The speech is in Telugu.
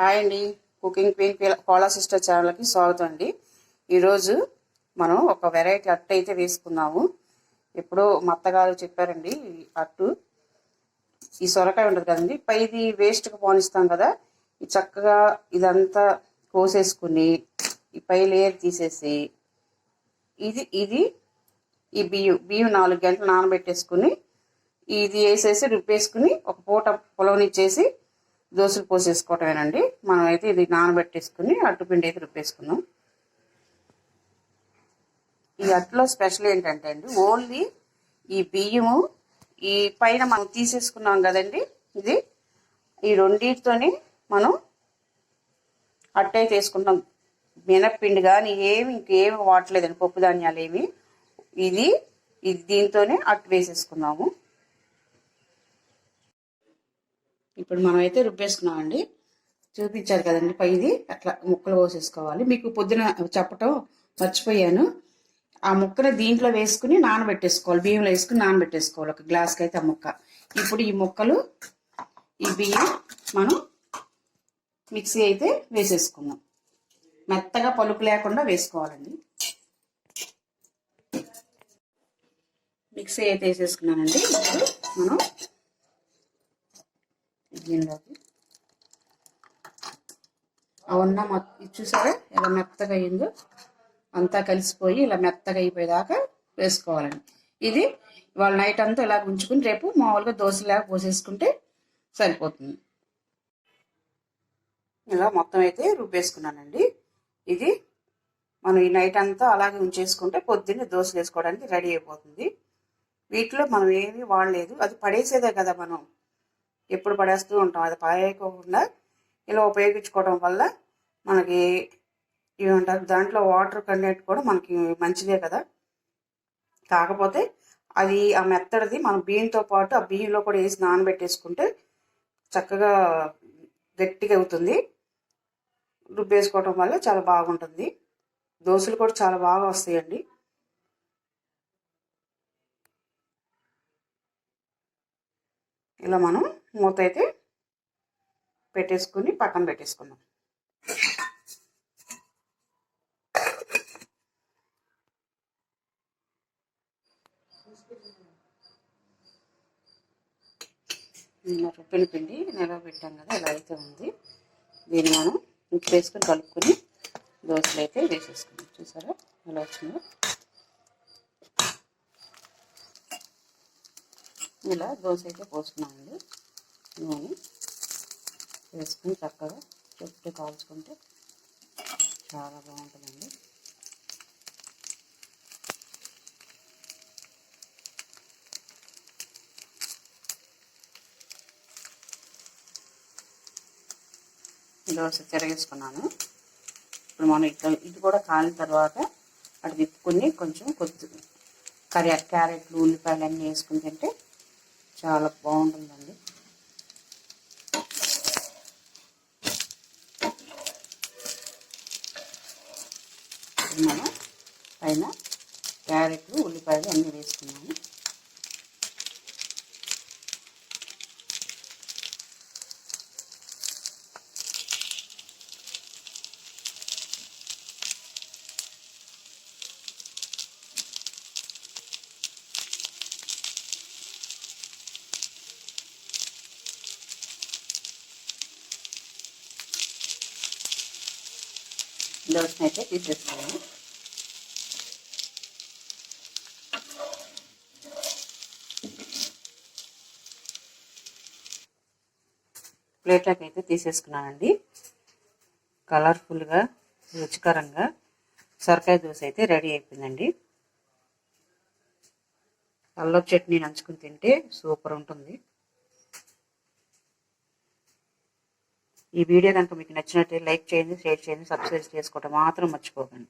హాయ్ అండి. కుకింగ్ క్వీన్ కోలా సిస్టర్ ఛానల్కి స్వాగతం అండి. ఈరోజు మనం ఒక వెరైటీ అట్టు అయితే వేసుకున్నాము. ఎప్పుడో మా అత్తగారు చెప్పారండి అట్టు. ఈ సొరకాయ ఉంటుంది కదండి. పైది వేస్ట్గా పోనిస్తాం కదా. చక్కగా ఇదంతా కోసేసుకుని ఈ పై లేయర్ తీసేసి ఇది ఇది ఈ బియ్యం బియ్యం నాలుగు గంటలు నానబెట్టేసుకుని ఇది వేసేసి రుబ్బేసుకుని ఒక పూట పొలవనిచ్చేసి దోశలు పోసేసుకోవటమేనండి. మనం అయితే ఇది నానబెట్టేసుకుని అట్టుపిండి అయితే రుబ్బేసుకున్నాం ఈ అట్టులో స్పెషల్ ఏంటంటే అండి ఓన్లీ ఈ బియ్యము ఈ పైన మనం తీసేసుకున్నాం కదండి ఇది ఈ రెండింటితోని మనం అట్టు అయితే వేసుకుంటాం మినప్పిండి కానీ ఏమి ఇంకేమి వాడలేదండి పప్పు ధాన్యాలు ఏమి ఇది ఇది దీంతోనే అట్టు వేసేసుకున్నాము. ఇప్పుడు మనం అయితే రుబ్బేసుకున్నామండి. చూపించారు కదండి పైది అట్లా ముక్కలు కోసేసుకోవాలి మీకు పొద్దున చెప్పటం మర్చిపోయాను. ఆ ముక్కని దీంట్లో వేసుకుని నానబెట్టేసుకోవాలి. బియ్యంలో వేసుకుని నానబెట్టేసుకోవాలి. ఒక గ్లాస్కి అయితే ఆ ముక్క. ఇప్పుడు ఈ ముక్కలు ఈ బియ్యం మనం మిక్సీ అయితే వేసేసుకుందాం. మెత్తగా పలుకు లేకుండా వేసుకోవాలండి. మిక్సీ అయితే వేసేసుకున్నానండి. ఇప్పుడు మనం దీనిలోకి. ఉన్న ఇది చూసారా? ఇలా మెత్తగా అయిందో? అంతా కలిసిపోయి ఇలా మెత్తగా అయిపోయేదాకా వేసుకోవాలండి. ఇది ఇవాళ నైట్ అంతా ఇలా ఉంచుకుని రేపు మామూలుగా దోశలాగా పోసేసుకుంటే సరిపోతుంది. ఇలా మొత్తం అయితే రుబ్బేసుకున్నానండి. ఇది మనం ఈ నైట్ అంతా అలాగే ఉంచేసుకుంటే పొద్దున్నే దోశలు వేసుకోవడానికి రెడీ అయిపోతుంది. వీటిలో మనం ఏమీ వాడలేదు. అది పడేసేదే కదా మనం. ఎప్పుడు పడేస్తూ ఉంటాం. అది పాయకోకుండా ఇలా ఉపయోగించుకోవడం వల్ల మనకి ఏమంటారు దాంట్లో వాటర్ కంటెంట్ కూడా మనకి మంచిదే కదా. కాకపోతే అది ఆ మెత్తడిది మనం బియ్యంతో పాటు ఆ బియ్యంలో కూడా వేసి నానబెట్టేసుకుంటే చక్కగా గట్టిగా అవుతుంది. రుబ్బేసుకోవడం వల్ల చాలా బాగుంటుంది. దోశలు కూడా చాలా బాగా వస్తాయండి. ఇలా మనం మూత అయితే పెట్టేసుకుని పక్కన పెట్టేసుకుందాం. రుబ్బిన పిండి నిలవ పెట్టాం కదా ఇలా అయితే ఉంది. దీన్ని మనం ఉప్పు వేసుకొని కలుపుకొని దోశలు అయితే వేసేసుకున్నాం చూసారా? ఎలా వచ్చిందో? ఇలా దోశ అయితే పోసుకున్నామండి. నూనె వేసుకుని చక్కగా చుట్టూ కాల్చుకుంటే చాలా బాగుంటుందండి. దోశ తిరగేసుకున్నాను. ఇప్పుడు మనం ఇట్లా ఇది కూడా కాలిన తర్వాత అటు తిప్పుకొని కొంచెం కొద్ది కర్రీ క్యారెట్లు ఉల్లిపాయలు అన్నీ వేసుకుని తింటే చాలా బాగుంటుందండి. మనం పైన క్యారెట్లు ఉల్లిపాయలు అన్నీ వేసుకున్నాము. దోశను అయితే తీసేస్తున్నాను ప్లేట్లోకి అయితే తీసేసుకున్నానండి. కలర్ఫుల్గా రుచికరంగా సొరకాయ దోశ అయితే రెడీ అయిపోయిందండి. అల్లం చట్నీ నంచుకుని తింటే సూపర్ ఉంటుంది. ఈ వీడియో కనుక మీకు నచ్చినట్లయితే లైక్ చేయండి షేర్ చేయండి సబ్స్క్రైబ్ చేసుకోవటం మాత్రం మర్చిపోకండి.